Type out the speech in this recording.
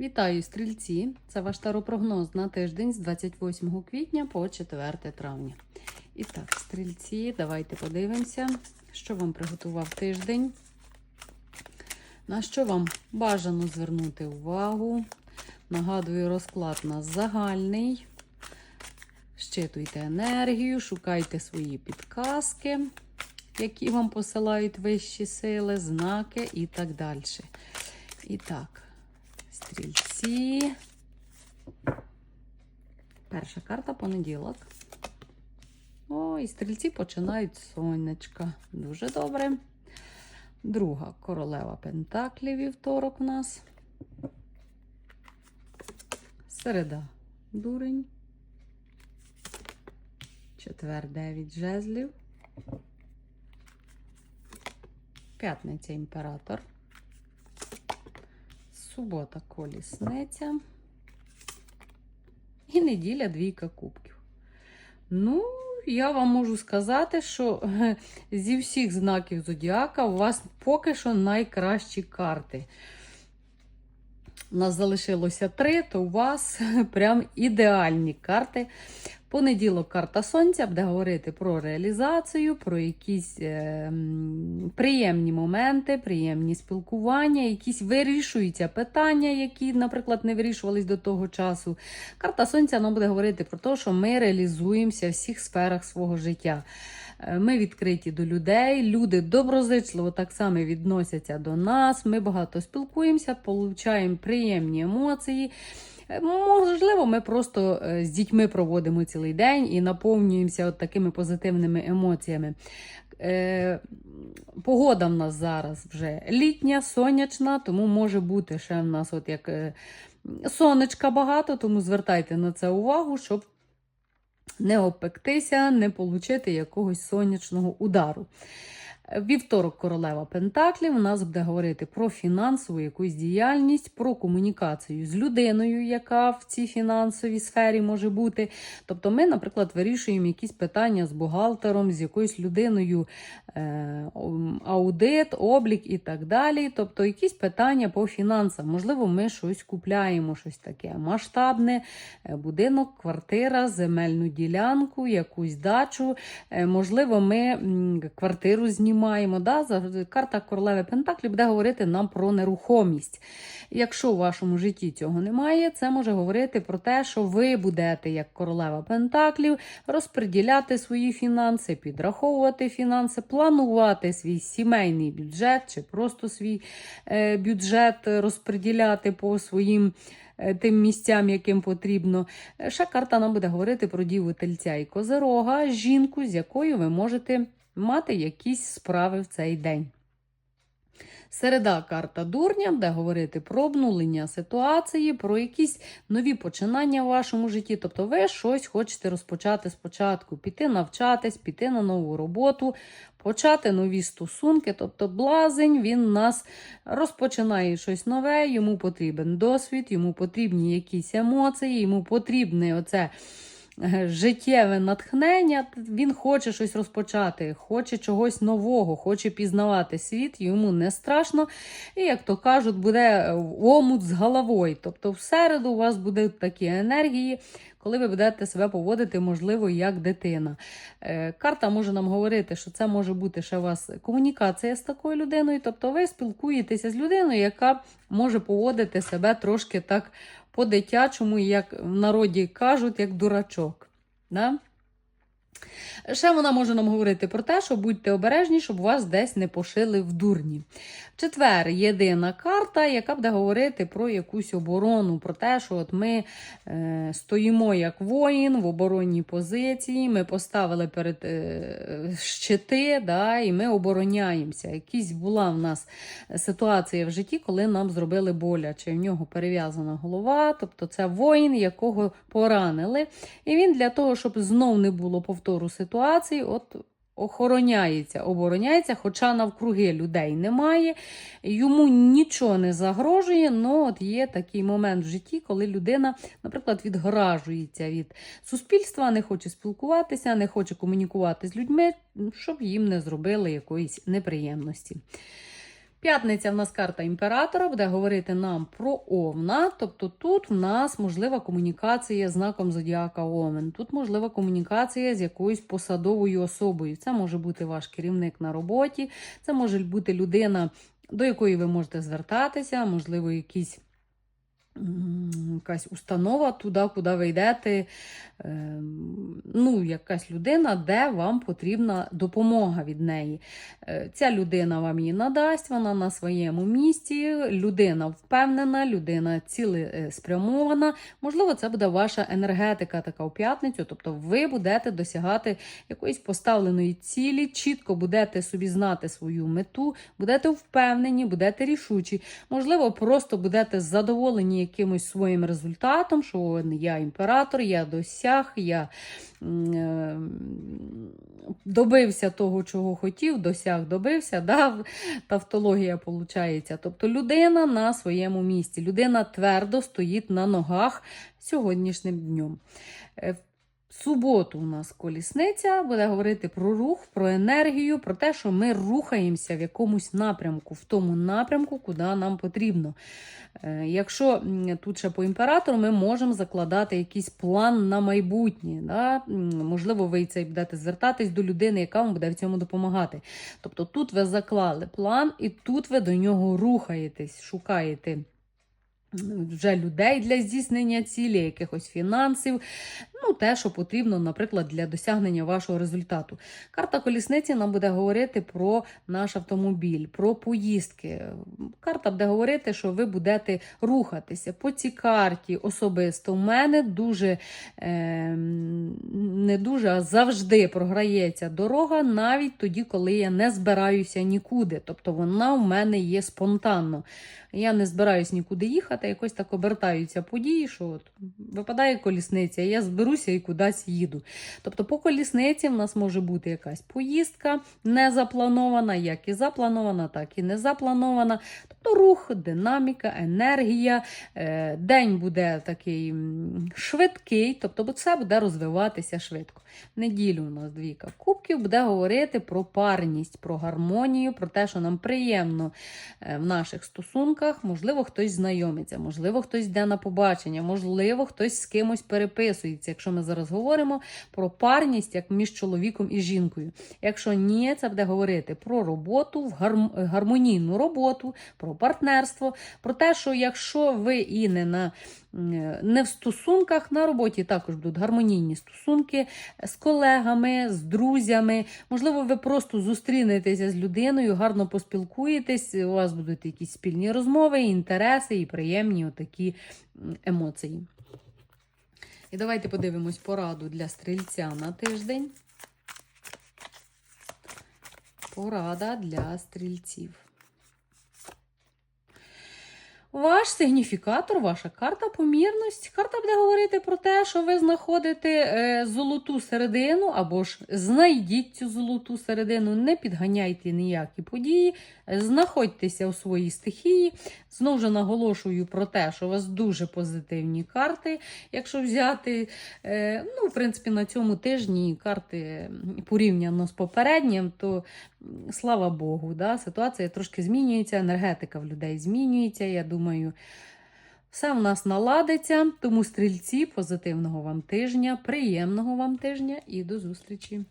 Вітаю, стрільці! Це ваш таропрогноз на тиждень з 28 квітня по 4 травня. І так, стрільці, давайте подивимося, що вам приготував тиждень. На що вам бажано звернути увагу. Нагадую, розклад у нас загальний. Щитуйте енергію, шукайте свої підказки, які вам посилають вищі сили, знаки і так далі. І так, стрільці. Перша карта понеділок. О, і стрільці починають сонечка. Дуже добре. Друга королева Пентаклів вівторок у нас. Середа дурень. Четвер 9 жезлів. П'ятниця імператор. Субота колісниця. І неділя двійка кубків. Ну, я вам можу сказати, що е, зі всіх знаків Зодіака у вас поки що найкращі карти. У нас залишилося три, то у вас прям ідеальні карти. Понеділок карта Сонця буде говорити про реалізацію, про якісь е, приємні моменти, приємні спілкування, якісь вирішуються питання, які, наприклад, не вирішувались до того часу. Карта Сонця нам буде говорити про те, що ми реалізуємося в всіх сферах свого життя. Е, Ми відкриті до людей, люди доброзичливо так само відносяться до нас. Ми багато спілкуємося, получаємо приємні емоції. Е, Можливо, ми просто е, з дітьми проводимо цілий день і наповнюємося от такими позитивними емоціями. Погода в нас зараз вже літня, сонячна, тому може бути ще в нас от як сонечка багато, тому звертайте на це увагу, щоб не опектися, не отримати якогось сонячного удару. Вівторок королева Пентаклів у нас буде говорити про фінансову якусь діяльність, про комунікацію з людиною, яка в цій фінансовій сфері може бути. Тобто, ми, наприклад, вирішуємо якісь питання з бухгалтером, з якоюсь людиною, е, аудит, облік і так далі. Тобто, якісь питання по фінансам. Можливо, ми щось купляємо, щось таке масштабне, е, будинок, квартира, земельну ділянку, якусь дачу. Е, Можливо, ми квартиру знімаємо. Да? Карта королеви Пентаклі буде говорити нам про нерухомість. Якщо у вашому житті цього немає, це може говорити про те, що ви будете, як королева Пентаклів, розподіляти свої фінанси, підраховувати фінанси, планувати свій сімейний бюджет чи просто свій е, бюджет розподіляти по своїм. е, Тим місцям, яким потрібно. Ще карта нам буде говорити про діву тельця і козирога, жінку, з якою ви можете мати якісь справи в цей день. Середа карта дурня буде говорити про обнулення ситуації, про якісь нові починання в вашому житті. Тобто ви щось хочете розпочати спочатку, піти навчатись, піти на нову роботу, почати нові стосунки. Тобто блазень він нас розпочинає щось нове, йому потрібен досвід, йому потрібні якісь емоції, йому потрібне оце життєве натхнення. Він хоче щось розпочати, хоче чогось нового, хоче пізнавати світ, йому не страшно. І, як то кажуть, буде омут з головою. Тобто, в середу у вас будуть такі енергії. Коли ви будете себе поводити, можливо, як дитина. Е, Карта може нам говорити, що це може бути ще у вас комунікація з такою людиною. Тобто ви спілкуєтеся з людиною, яка може поводити себе трошки так по-дитячому, як в народі кажуть, як дурачок. Да? Ще вона може нам говорити про те, що будьте обережні, щоб вас десь не пошили в дурні. Четвер єдина карта, яка буде говорити про якусь оборону, про те, що от ми е, стоїмо як воїн в оборонній позиції, ми поставили перед е, щити, да, і ми обороняємося. Якісь була в нас ситуація в житті, коли нам зробили боляче. В нього перев'язана голова, тобто це воїн, якого поранили. І він для того, щоб знов не було повтору ситуації, от охороняється, обороняється, хоча навкруги людей немає, йому нічого не загрожує, але от є такий момент в житті, коли людина, наприклад, відгражується від суспільства, не хоче спілкуватися, не хоче комунікувати з людьми, щоб їм не зробили якоїсь неприємності. П'ятниця в нас карта імператора буде говорити нам про Овна. Тобто тут в нас можлива комунікація з знаком Зодіака Овен. Тут можлива комунікація з якоюсь посадовою особою. Це може бути ваш керівник на роботі, це може бути людина, до якої ви можете звертатися, можливо, якісь. Якась установа туди, куди ви йдете, ем, ну, якась людина, де вам потрібна допомога від неї. Е, Ця людина вам її надасть, вона на своєму місці, людина впевнена, людина цілеспрямована. Можливо, це буде ваша енергетика така у п'ятницю, тобто ви будете досягати якоїсь поставленої цілі, чітко будете собі знати свою мету, будете впевнені, будете рішучі. Можливо, просто будете задоволені якимось своїм результатом, що я імператор, я досяг, я е, добився того, чого хотів, досяг, добився. Да? Тавтологія виходить. Тобто людина на своєму місці, людина твердо стоїть на ногах сьогоднішнім днем. Суботу у нас колісниця буде говорити про рух, про енергію, про те, що ми рухаємося в якомусь напрямку, в тому напрямку, куди нам потрібно. Е, Якщо тут ще по імператору, ми можемо закладати якийсь план на майбутнє. Да? Можливо, ви це будете звертатись до людини, яка вам буде в цьому допомагати. Тобто тут ви заклали план, і тут ви до нього рухаєтесь, шукаєте. Вже людей для здійснення цілі, якихось фінансів, ну те, що потрібно, наприклад, для досягнення вашого результату. Карта колісниці нам буде говорити про наш автомобіль, про поїздки. Карта буде говорити, що ви будете рухатися по цій карті особисто. У мене дуже е, не дуже, а завжди програється дорога, навіть тоді, коли я не збираюся нікуди. Тобто вона у мене є спонтанно. Я не збираюсь нікуди їхати, якось так обертаються події, що от випадає колісниця, я зберуся і кудись їду. Тобто по колісниці в нас може бути якась поїздка не запланована, як і запланована, так і не запланована. Тобто рух, динаміка, енергія. Е, День буде такий швидкий, тобто все буде розвиватися швидко. Неділю у нас двійка кубків буде говорити про парність, про гармонію, про те, що нам приємно е, в наших стосунках. Можливо, хтось знайомиться, можливо, хтось йде на побачення, можливо, хтось з кимось переписується. Якщо ми зараз говоримо про парність як між чоловіком і жінкою. Якщо ні, це буде говорити про роботу, в гарм- гармонійну роботу, про партнерство, про те, що якщо ви і не на не в стосунках на роботі також будуть гармонійні стосунки з колегами, з друзями. Можливо, ви просто зустрінетеся з людиною, гарно поспілкуєтесь, у вас будуть якісь спільні розмови, інтереси і приємні отакі емоції. І давайте подивимось пораду для стрільця на тиждень. Порада для стрільців. Ваш сигніфікатор, ваша карта помірність. Карта буде говорити про те, що ви знаходите е, золоту середину, або ж знайдіть цю золоту середину, не підганяйте ніякі події, знаходьтеся у своїй стихії. Знову ж наголошую про те, що у вас дуже позитивні карти. Якщо взяти, е, ну, в принципі, на цьому тижні карти порівняно з попереднім, то слава Богу, да, ситуація трошки змінюється, енергетика в людей змінюється. Я думаю, все в нас наладиться. Тому стрільці, позитивного вам тижня, приємного вам тижня і до зустрічі!